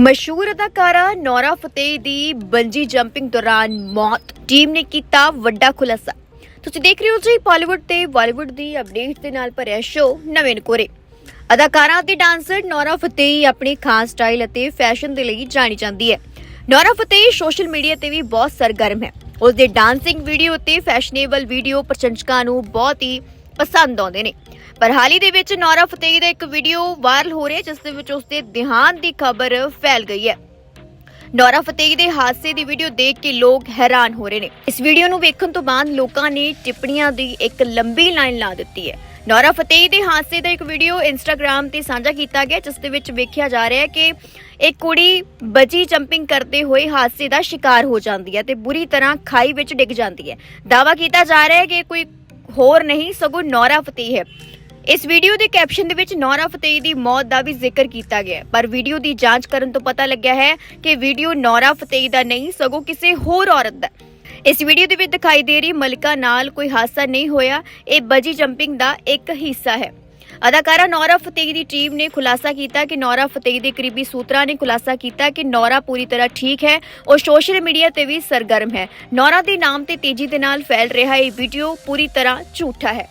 ਮਸ਼ਹੂਰ ਅਦਾਕਾਰਾ ਨੌਰਾ ਫਤਿਹ ਦੀ ਬੰਜੀ ਜੰਪਿੰਗ ਦੌਰਾਨ ਮੌਤ। ਟੀਮ ਨੇ ਕੀਤਾ ਵੱਡਾ ਖੁਲਾਸਾ। ਤੁਸੀਂ ਦੇਖ ਰਹੇ ਹੋ ਜੀ ਬਾਲੀਵੁੱਡ ਤੇ ਬਾਲੀਵੁੱਡ ਦੀ ਅਪਡੇਟ ਦੇ ਨਾਲ ਭਰਿਆ ਸ਼ੋਅ ਨਵੇਂ ਨਕੋਰੇ। ਅਦਾਕਾਰਾ ਅਤੇ ਡਾਂਸਰ ਨੌਰਾ ਫਤਿਹ ਆਪਣੀ ਖਾਸ ਸਟਾਈਲ ਅਤੇ ਫੈਸ਼ਨ ਦੇ ਲਈ ਜਾਣੀ ਜਾਂਦੀ ਹੈ। ਨੌਰਾ ਫਤਿਹ ਸੋਸ਼ਲ ਮੀਡੀਆ ਤੇ ਵੀ ਬਹੁਤ ਸਰਗਰਮ ਹੈ। ਉਸ ਦੇ ਡਾਂਸਿੰਗ ਵੀਡੀਓ ਤੇ ਫੈਸ਼ਨੇਬਲ ਵੀਡੀਓ ਪ੍ਰਸ਼ੰਸਕਾਂ ਨੂੰ ਬਹੁਤ ਹੀ ਪਸੰਦ ਆਉਂਦੇ ਨੇ। ਪਰ ਹਾਲ ਹੀ ਦੇ ਵਿੱਚ ਨੌਰਾ ਫਤਿਹ ਦਾ ਇੱਕ ਵੀਡੀਓ ਵਾਇਰਲ ਹੋ ਰਿਹਾ, ਜਿਸ ਦੇ ਵਿੱਚ ਉਸ ਦੇ ਦੀ ਖਬਰ ਫੈਲ ਗਈ ਹੈ। ਨੌਰਾ ਫਤਿਹ ਦੇ ਹਾਦਸੇ ਦੀ ਵੀਡੀਓ ਦੇਖ ਕੇ ਲੋਕ ਹੈਰਾਨ ਹੋ ਰਹੇ ਨੇ। ਇਸ ਵੀਡੀਓ ਨੂੰ ਵੇਖਣ ਤੋਂ ਬਾਅਦ ਲੋਕਾਂ ਨੇ ਟਿੱਪਣੀਆਂ ਦੀ ਇੱਕ ਲੰਬੀ ਲਾਈਨ ਲਾ ਦਿੱਤੀ ਹੈ। ਨੌਰਾ ਫਤਿਹ ਦੇ ਹਾਦਸੇ ਦਾ ਇੱਕ ਵੀਡੀਓ ਇੰਸਟਾਗ੍ਰam ਤੇ ਸਾਂਝਾ ਕੀਤਾ ਗਿਆ, ਜਿਸ ਦੇ ਵਿੱਚ ਵੇਖਿਆ ਜਾ ਰਿਹਾ ਹੈ ਕਿ ਇੱਕ ਕੁੜੀ ਬਜੀ ਜੰਪਿੰਗ ਕਰਦੇ ਹੋਏ ਹਾਦਸੇ ਦਾ ਸ਼ਿਕਾਰ ਹੋ ਜਾਂਦੀ ਹੈ ਤੇ ਬੁਰੀ ਤਰ੍ਹਾਂ ਖਾਈ ਵਿੱਚ ਡਿੱਗ ਜਾਂਦੀ ਹੈ। ਦਾਵਾ ਕੀਤਾ ਜਾ ਰਿਹਾ ਹੈ ਕਿ ਕੋਈ ਹੋਰ ਨਹੀਂ, ਸਗੋਂ ਨੌਰਾ ਫਤਿਹ ਹੈ। ਇਸ ਵੀਡੀਓ ਦੇ ਕੈਪਸ਼ਨ ਦੇ ਵਿੱਚ ਨੌਰਾ ਫਤਿਹ ਦੀ ਮੌਤ ਦਾ ਵੀ ਜ਼ਿਕਰ ਕੀਤਾ ਗਿਆ ਪਰ ਵੀਡੀਓ ਦੀ ਜਾਂਚ ਕਰਨ ਤੋਂ ਪਤਾ ਲੱਗਿਆ ਹੈ ਕਿ ਵੀਡੀਓ ਨੌਰਾ ਫਤਿਹ ਦਾ ਨਹੀਂ, ਸਗੋਂ ਕਿਸੇ ਹੋਰ ਔਰਤ ਦਾ। ਇਸ ਵੀਡੀਓ ਦੇ ਵਿੱਚ ਦਿਖਾਈ ਦੇ ਰਹੀ ਮਲਿਕਾ ਨਾਲ ਕੋਈ ਹਾਦਸਾ ਨਹੀਂ ਹੋਇਆ, ਇਹ ਬਜੀ ਜੰਪਿੰਗ ਦਾ ਇੱਕ ਹਿੱਸਾ ਹੈ। ਅਦਾਕਾਰਾ ਨੌਰਾ ਫਤਿਹ ਦੀ ਟੀਮ ਨੇ ਖੁਲਾਸਾ ਕੀਤਾ ਕਿ ਨੌਰਾ ਫਤਿਹ ਦੇ ਕਰੀਬੀ ਸੂਤਰਾਂ ਨੇ ਖੁਲਾਸਾ ਕੀਤਾ ਕਿ ਨੌਰਾ ਪੂਰੀ ਤਰ੍ਹਾਂ ਠੀਕ ਹੈ, ਉਹ ਸੋਸ਼ਲ ਮੀਡੀਆ ਤੇ ਵੀ ਸਰਗਰਮ ਹੈ। ਨੌਰਾ ਦੇ ਨਾਮ ਤੇ ਤੇਜ਼ੀ ਦੇ ਨਾਲ ਫੈਲ ਰਿਹਾ ਇਹ ਵੀਡੀਓ ਪੂਰੀ ਤਰ੍ਹਾਂ ਝੂਠਾ ਹੈ।